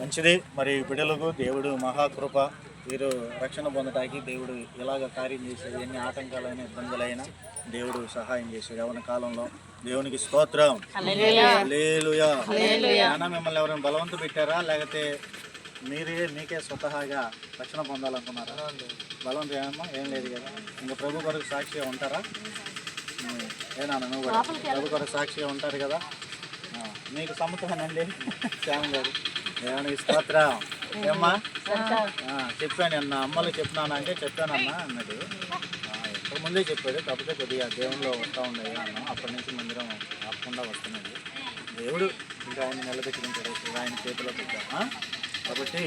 మంచిది. మరి బిడ్డలకు దేవుడు మహాకృప. వీరు రక్షణ పొందటానికి దేవుడు ఎలాగ కార్యం చేశాడు ఎన్ని ఆటంకాలైన ఇబ్బందులైనా దేవుడు సహాయం చేశాడు. యవన కాలంలో దేవునికి స్తోత్రం. మిమ్మల్ని ఎవరైనా బలవంత పెట్టారా? లేకపోతే మీరే మీకే స్వతహాగా రక్షణ పొందాలనుకున్నారా? బలవంతం ఏమమ్మా? ఏం లేదు కదా. ఇంకా ప్రభు కొరకు సాక్షిగా ఉంటారా? ఉం. ఏ నాన్న నువ్వు కూడా. ప్రభు కొరకు సాక్షిగా ఉంటారు కదా. మీకు సమ్మతమేనండి శ్యామ్ గారు. దేవునికి స్తోత్రం? ఏమ్మా? చెప్పాను అన్న అమ్మలు చెప్పినాను అంటే చెప్పానన్నా అన్నది ఆ, ఇంతకు ముందే చెప్పాడు కాకపోతే కొద్దిగా దేవుళ్ళు వస్తూ ఉన్నాయి అన్న. అప్పటి నుంచి మందిరం ఆపకుండా వస్తున్నది దేవుడు ఇంకా ఆయన నిలబెట్టుకుంటాడు ఆయన చేతిలో పెట్టాం. ఆ? కాబట్టి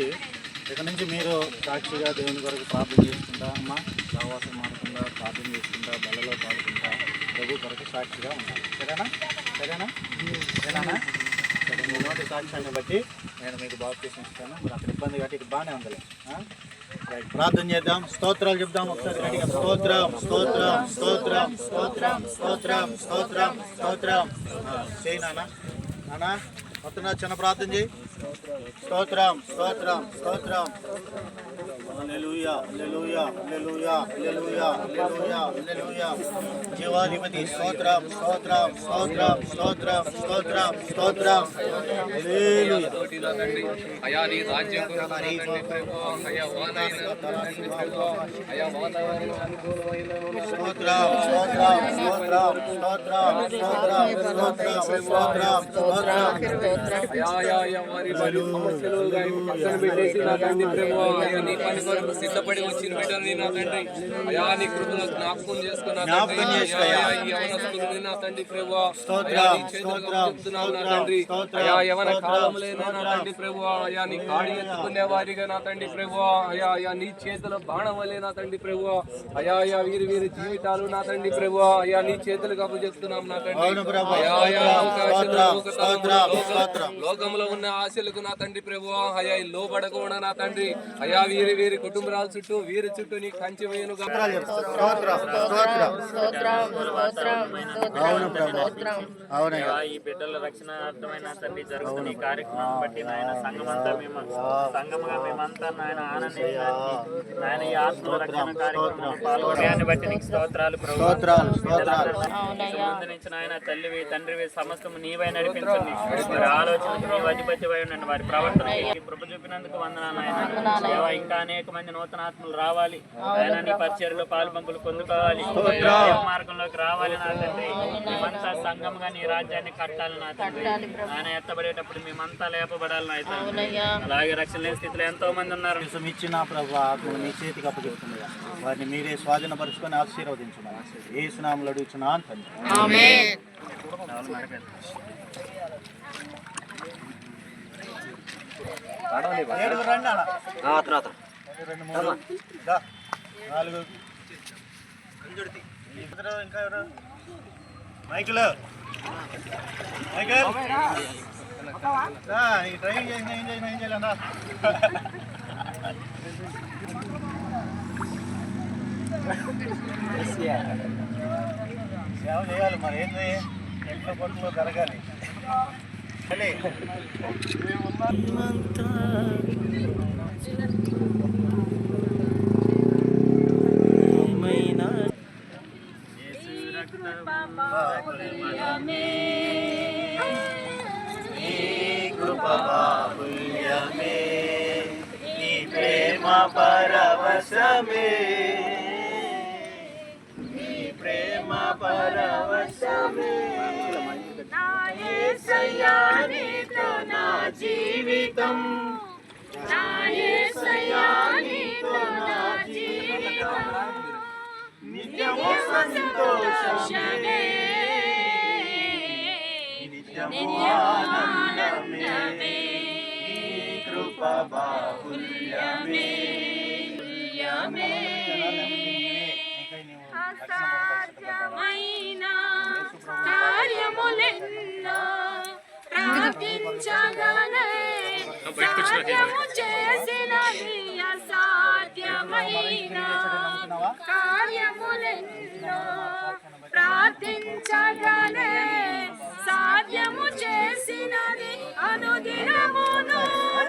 ఇక నుంచి మీరు సాక్షిగా దేవుని కొరకు ప్రార్థన చేసుకుంటా అమ్మా సహవాసం మాడకుండా ప్రార్థన చేసుకుంటా బలలో పాడుకుంటా ప్రభు కొరకు సాక్షిగా ఉండాలి. సరేనా? సరేనా? సరేనా? సాక్షి సాక్ష్యాన్ని బట్టి నేను మీకు బాగా ఇస్తాను. మరి అక్కడ ఇబ్బంది కాబట్టి ఇక్కడ బాగానే ఉందిలే. ప్రార్థన చేద్దాం. స్తోత్రాలు చెప్దాం. ఒకసారి గట్టిగా స్తోత్రం స్తోత్రం స్తోత్రం స్తోత్రం స్తోత్రం స్తోత్రం స్తోత్రం. ఆ, చేయి నాన్న. నాన్న. మొత్తం చిన్న ప్రార్థన చేయి స్తోత్రం స్తోత్రం స్తోత్రం హల్లెలూయా హల్లెలూయా హల్లెలూయా హల్లెలూయా హల్లెలూయా హల్లెలూయా జీవాధిపతి స్తోత్రం స్తోత్రం స్తోత్రం స్తోత్రం స్తోత్రం స్తోత్రం హల్లెలూయా అయా నీ రాజ్యం కొరకు నా తండ్రి ప్రభు అయా వానైన తండ్రి ప్రభు అయా వాతావరణం అనుకూలమైన స్తోత్రం స్తోత్రం స్తోత్రం స్తోత్రం స్తోత్రం స్తోత్రం స్తోత్రం సిద్ధపడి వచ్చిన బిడ్డని నా తండ్రి అయా నీ కృపను జ్ఞాపకం చేసుకున్నా నా తండ్రి ప్రభు నీ తండ్రి అయా యవన నా తండ్రి ప్రభు అయా నీ కాడి ఎత్తుకునే వారిగా నా తండ్రి ప్రభు అయా అయా నీ చేతుల బాణం వల్లే నా తండ్రి ప్రభు అయా అయా వీరి వీరి జీవితాలు నా తండ్రి ప్రభు అయా నీ చేతులకు అప్పు నా తండ్రి అయా అయా లోకంలో ఉన్న ఆశలకు నా తండ్రి ప్రభు అయా లోబడకుండా నా తండ్రి. అయా వీరి వీరి కుటుంబాల చుట్టూ వీరి చుట్టూ నీ కంచి వేయను ఈ బిడ్డల రక్షణార్థమైన తండ్రి జరుగుతున్న ఈ కార్యక్రమం బట్టి నాయన సంఘమంతా మేము సంఘముగా మేమంతా నాయన ఆనందించడానికి నాయన ఈ ఆత్మల రక్షణ పాల్గొనడాన్ని బట్టి నీకు స్తోత్రాలు ప్రభు స్తోత్రాలు నాయన తల్లివి తండ్రివి సమస్తము నీవై నడిపించండి ఆలోచనకు నీవు అధిపతివై ఉండండి వారి ప్రవర్తనకి కృప చూపినందుకు వందనాలు ఇంకా అనేక మంది నూతన ఆత్మలు రావాలి ఆయన నీ పరిచయలో పాలు పంపులు పొందుకోవాలి. దేవ మార్గంలోకి రావాలి నా తండ్రి. మేమంతా సంఘంగా నీ రాజ్యాన్ని కట్టాలి నా తండ్రి. ఆయన ఎత్తబడేటప్పుడు మేమంతా లేపబడాలి నా తండ్రి. అలాగే రక్షణ లేని స్థితిలో ఎంతో మంది ఉన్నారు ఇచ్చిన ప్రభు ఆత్మను మీ చేతికి అప్పచెప్తుంది వారిని మీరే స్వాధీనపరుచుకొని ఆశీర్వదించున్నారు ఏ సునాములు అడుగుచున్నా తండ్రి. మూడు. దా. నాలుగు. ఇంకా ఎవరు? మైకిల్. మైకిల్. ఈ డ్రైవింగ్ చేసిన ఏం చేసిన ఏం చేయాలన్నా సేవ చేయాలి మరి ఏంది? ఇంట్లో పట్టులో జరగాలి? మళ్ళీ నీ ప్రేమ పరవశమే నీ ప్రేమ పరవశమే. నా జీవితం. నిత్యము సంతోషమే. నిత్యము ఆనందమే. నీ కృప బాహుల్యమే. నీకై నీవు ప్రార్థించగలనే సాధ్యము చేసినది అసాధ్యమైన కార్యములెన్నో ప్రార్థించగలనే సాధ్యము చేసినది అనుదినమును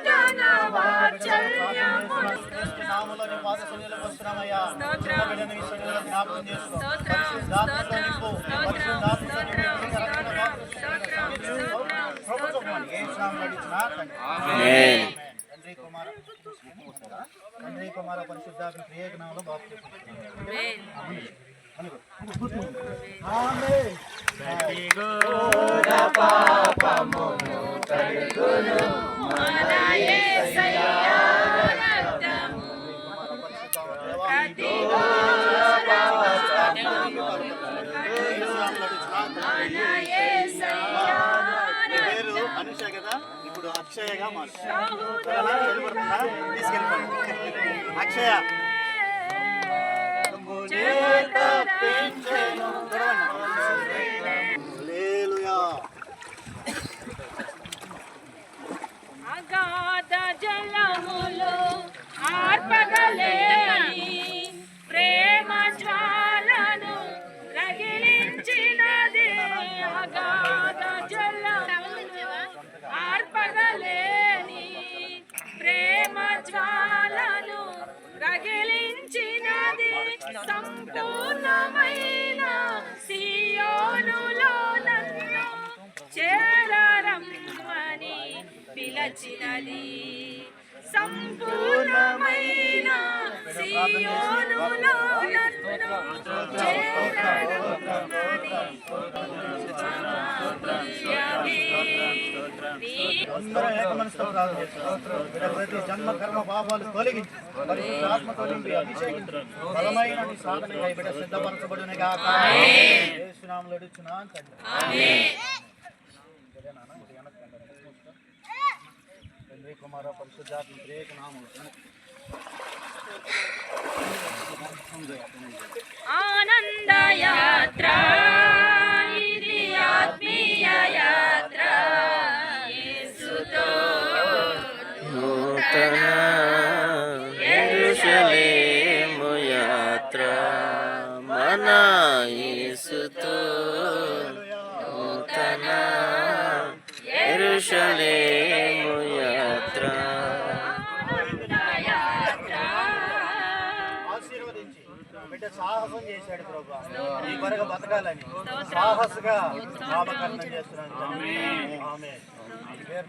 తన వాత్సల్యమును నామములో నీ పాద సన్నిధిలోకి వస్తున్నామయ్యా. స్తోత్రం. స్తోత్రం. స్తోత్రం, పరిశుద్ధాత్మ స్తోత్రం, సన్నిధిలో రక్షణ వాక్కు స్తోత్రం, స్తోత్రం, ప్రభుత్వం ఏ నామములో అడిగినా తండ్రి. ఆమేన్. తండ్రి కుమార తండ్రి కుమార పరిశుద్ధాత్మ బాప్తిసం. ఆమేన్. మన యేసయ్య అక్షయగా? వెళ్ళిపోతుందా? తీసుకెళ్ళిపోండి. అక్షయ పిలచినది సంపూర్ణమైన సియోనులో నన్ను జన్మ కర్మ పాపాలు తొలగించి పరిశుద్ధాత్మతో నింపి అభిషేకించు బలమైన నీ సాధనగా ఈ బిడ్డ సిద్ధపరచబడును గాక యేసునామములో అడుగుచున్నాను తండ్రి. సరేనా? ఇది వెనక్కి రండి. తండ్రి కుమార పరిశుద్ధాత్మ ప్రేక నామములు ఆనందయాత్ర ఇది ఆత్మీయ యాత్ర యేసుతో నూతన యెరూషలేము యాత్ర మన యేసుతో నూతన యెరూషలేము సాహసం చేశాడు ప్రభా. ఈ కొరకు బతకాలని. సాహసగా నామకరణం చేస్తున్నాను ఆమె పేరు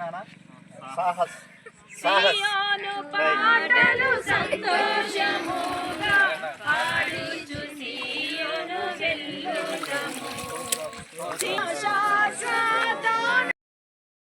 సాహస్. సాహస్. సియోను పాటలు సంతోషము.